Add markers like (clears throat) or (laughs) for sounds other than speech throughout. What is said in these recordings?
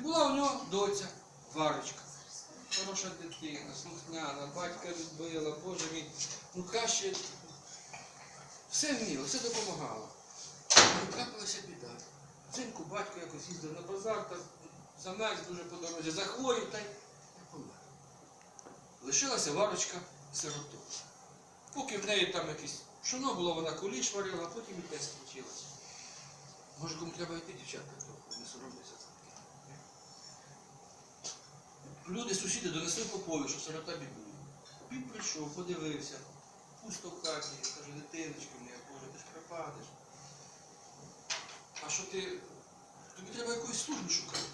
І була у нього доця, Варочка. Хороша дитина, слухняна, батька любила, Боже мій. Ну краще все вміло, все допомагало. Але трапилася біда. Взимку батько якось їздив на базар, та замерз дуже по дорозі, захворів та й помер. Лишилася Варочка сиротою. Поки в неї там якесь пшоно було, вона куліш варила, а потім і те скінчилося. Може, кому треба йти, дівчатка, то не соромтеся це таке. Люди, сусіди донесли попові, що сирота бідує. Піп прийшов, подивився, пусто в хаті, каже, дитиночка моя, Боже, ти ж пропадеш. А що ти. Тобі треба якоїсь служби шукати.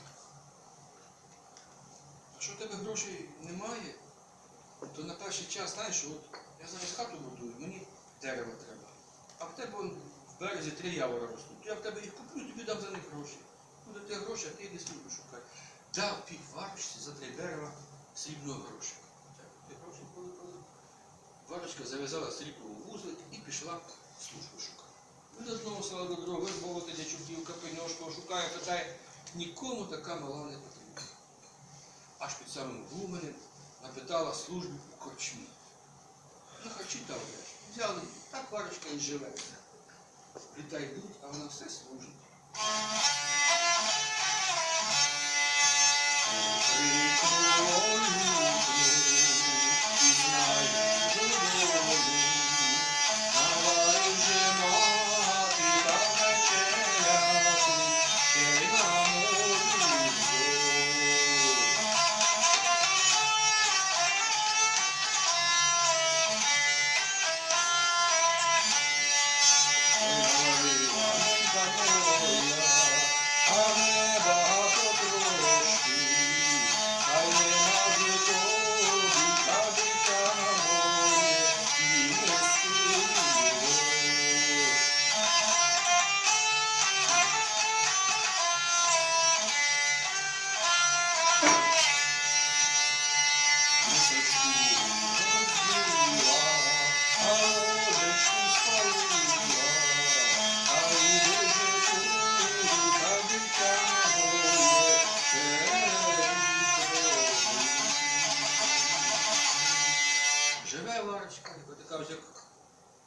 А що в тебе грошей немає, то на перший час, знаєш, от я зараз хату будую, мені дерева треба. А в тебе вон, в березі три явора ростуть. Я в тебе їх куплю, тобі дам за них гроші. Буде ти гроші, а ти йди службу шукай. Дав пів варочці за три дерева срібного коли. Варочка зав'язала срібний вузлик і пішла службу шукати. Вона знову села до добро, вербовати дячуків, капельношку шукає, питає, нікому така мала не потрібна. Аж під самим Гуменем напитала службу у корчмі. На харчі там. Взяли, так варочка і живе. Літа йдуть, а вона все служить.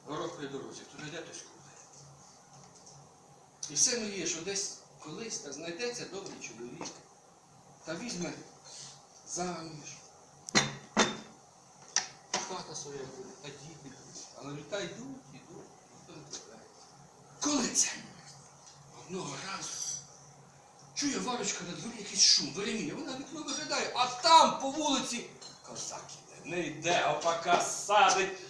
Горох при дорозі, хто йде, той скупить. І все мріє, що десь колись та знайдеться добрий чоловік, та візьме заміж. Хата своя буде, а діти будуть. Але літа йдуть, йдуть, ніхто не трапляється. Коли це? Одного разу. Чує Варочка на дворі якийсь шум, веремія. Вона вікно виглядає, а там по вулиці козак іде. Не йде, опака садить.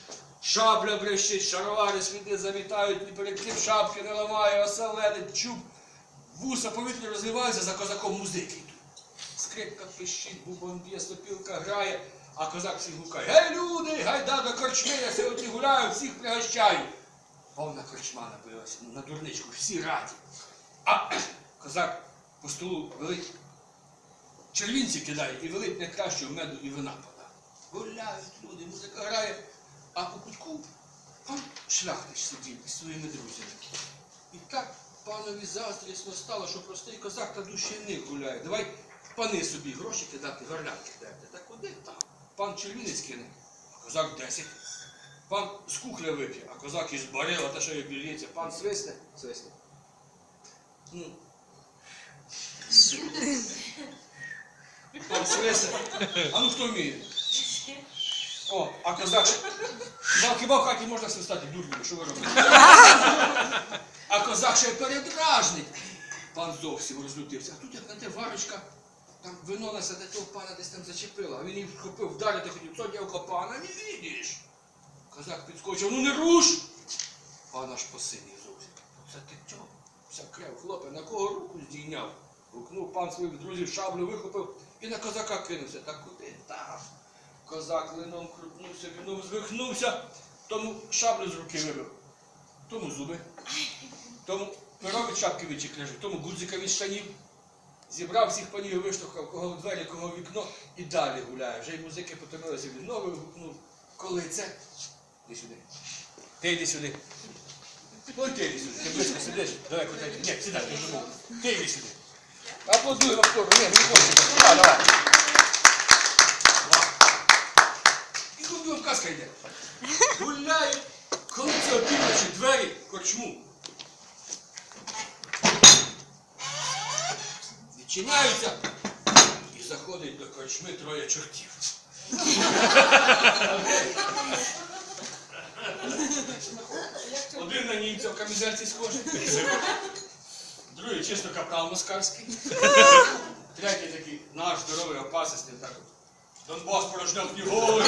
Шабля брещить, шаровари сліди завітають, і перед тим шапки не ламає, оселедить, чуб. Вуса повітря розливаються, за козаком музики йдуть. Скрипка пищить, бубон б'є, сопілка грає, а козак всіх гукає. Гей, люди, гайда до корчми, я сьогодні гуляю, всіх пригощаю. Повна корчма набилася, ну, на дурничку, всі раді. А (clears throat) козак по столу велить червінці кидає і велить найкращого меду і вина подав. Гуляють люди, музика грає, а по кутку пан шляхтич сидів із своїми друзями. І так панові заздрісно стало, що простий козак та душівник гуляє. Давай пани собі гроші кидати, горлянки дати. Та куди там? Пан червінець кине, а козак десять. Пан з кухля вип'є, а козак із барила, та що й обілється. Пан свисне, свисне. Ну, (laughs) Пан свисне. А ну хто вміє? О, а козак. Хіба, хіба в хаті можна свистати дурню, що ви робите? А козак ще й передражнить. Пан зовсім розлютився. А тут як на те варочка, там вино несе до того пана десь там зачепила, а він її вхопив, вдарити хотів, що дівка пана, не видиш. Козак підскочив, ну не руш! Пан аж посинів зовсім. Це ти чого? Вся крев, хлопе, на кого руку здійняв? Гукнув пан своїх друзів шаблю вихопив і на козака кинувся. Та куди там? Козак лином крутнувся, віном звихнувся, тому шаблю з руки вибив, тому зуби, тому перо від шапки вичекляжив, тому гудзика від штанів. Зібрав всіх панів, виштовхав, кого в двері, кого в вікно, і далі гуляє. Вже й музики потомилися, він новий гукнув. Коли це? Іди сюди. Ти йди сюди. Ой, ти йди сюди. Ти близько сидиш, далеко ти. Ні, сідай, ти жму. Ти йди сюди. Аплодуй вам тоже. Ні, не хочете. Давай, давай. І тут вам казка йде. Гуляй, коли це опівночі двері корчму. Відчиняються і заходить до корчми троє чортів. Один на німця в камізельці схожий. Другий чисто капрал москальський. Третій такий наш здоровий опасистий, так. Донбас порожняв книгою.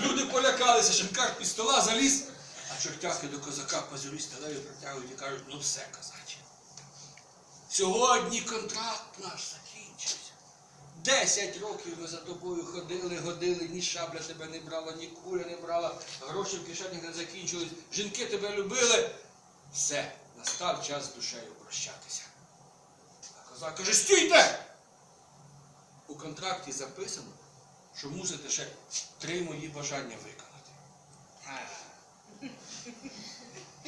Люди полякалися, шинкар під стола заліз, а чортяки до козака позорі сталею протягують і кажуть, ну все, козаче. Сьогодні контракт наш закінчився. Десять років ми за тобою ходили, годили, ні шабля тебе не брала, ні куля не брала, гроші в кишенях не закінчились, жінки тебе любили. Все, настав час з душею прощатися. А козак каже, стійте! У контракті записано, що мусите ще три мої бажання виконати. Ха.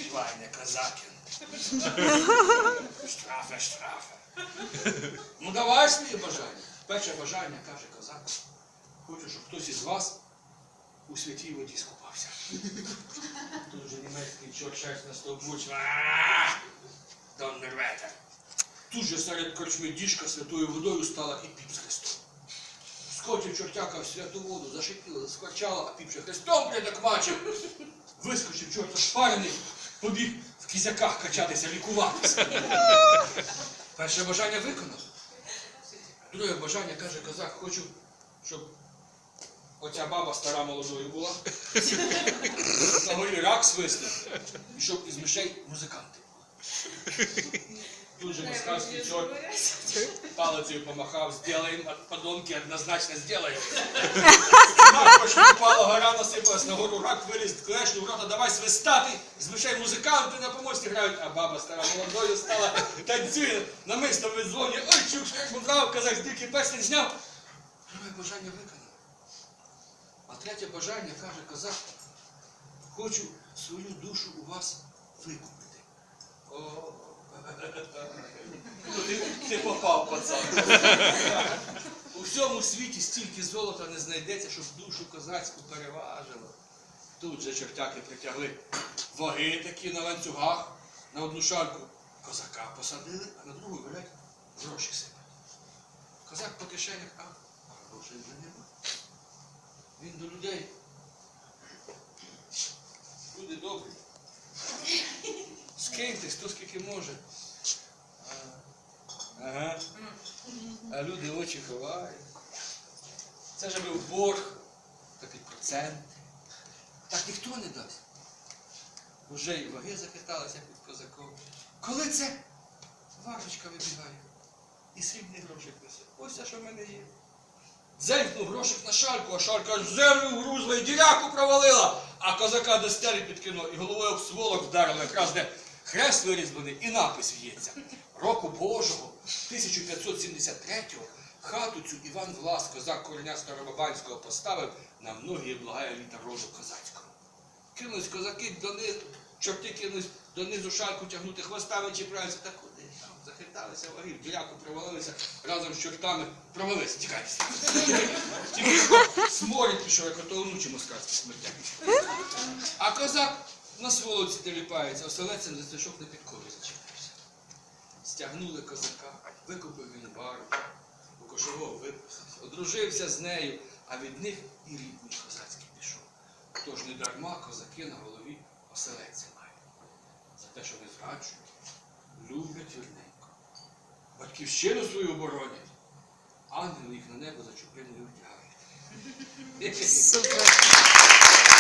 Швайне козакин. Штрафе, штрафе. Ну давай свої бажання. Перше бажання, каже козак. Хочу, щоб хтось із вас у святій воді скупався. Тут же німецький чорт шерсть на стовбуч. Доннерветер. Тут же серед корчми діжка святою водою стала і піп з хрестом. Скочив чортяка в святу воду, зашипіло, скорчало, а піп ще хрестом прядок мачив. Вискочив чорт шпарений, побіг в кізяках качатися, лікуватися. Перше бажання виконав. Друге бажання, каже козак, хочу, щоб оця баба стара молодою була. На горі рак свиснув, і щоб із мишей музиканти. Тут же москальський чорт палицею помахав, сделаем, подонки однозначно сделаем. Маркош упала, гора насипалась, на гору рак виліз, клешню в рота, давай свистати, з мишей музиканти на помості грають, а баба стара молодою стала, танцює, намисто в дзвоні, ой, чук, як мудрав, казак, стільки песень зняв. Друге бажання виконав. А третє бажання, каже козак, хочу свою душу у вас викупити. Ти, ти попав, пацан. У всьому світі стільки золота не знайдеться, щоб душу козацьку переважило. Тут же чортяки притягли ваги такі на ланцюгах, на одну шальку козака посадили, а на другу велять гроші сипати. Козак по кишенях, а грошей вже нема. Він до людей. Люди добрі. Скиньте, хто скільки може. Ага. А люди очі ховають. Це ж був борг, та під проценти. Так ніхто не дасть. Уже й ваги захиталися під козаком. Коли це варочка вибігає і срібний грошик несе. Ось те, що в мене є. Дзенькнув грошик на шальку, а шалька землю вгрузла і діряку провалила, а козака до стелі підкинув і головою об сволок вдарили, якраз де хрест вирізблений і напис в'ється. Року Божого 1573-го хату цю Іван Влас, козак кореня Старобабанського, поставив на многі благая літа роду козацького. Кинулись козаки донизу, чорти кинулись донизу шальку тягнути хвостами чіпляються, та куди там захиталися вагів, діряку провалилися разом з чортами, провалилися, тікайте. Тільки сморід пішов, як ото онучі москальські смертяки. А козак на сволоці теліпається, оселецем за цишок на підкові зачепився. Стягнули козака, викупив він бару, у кошового виписався, одружився з нею, а від них і рідний козацький пішов. Тож не дарма козаки на голові оселедця мають. За те, що не зраджують, люблять вірненько. Батьківщину свою оборонять, ангели їх на небо за чуприною вдягають. Супер.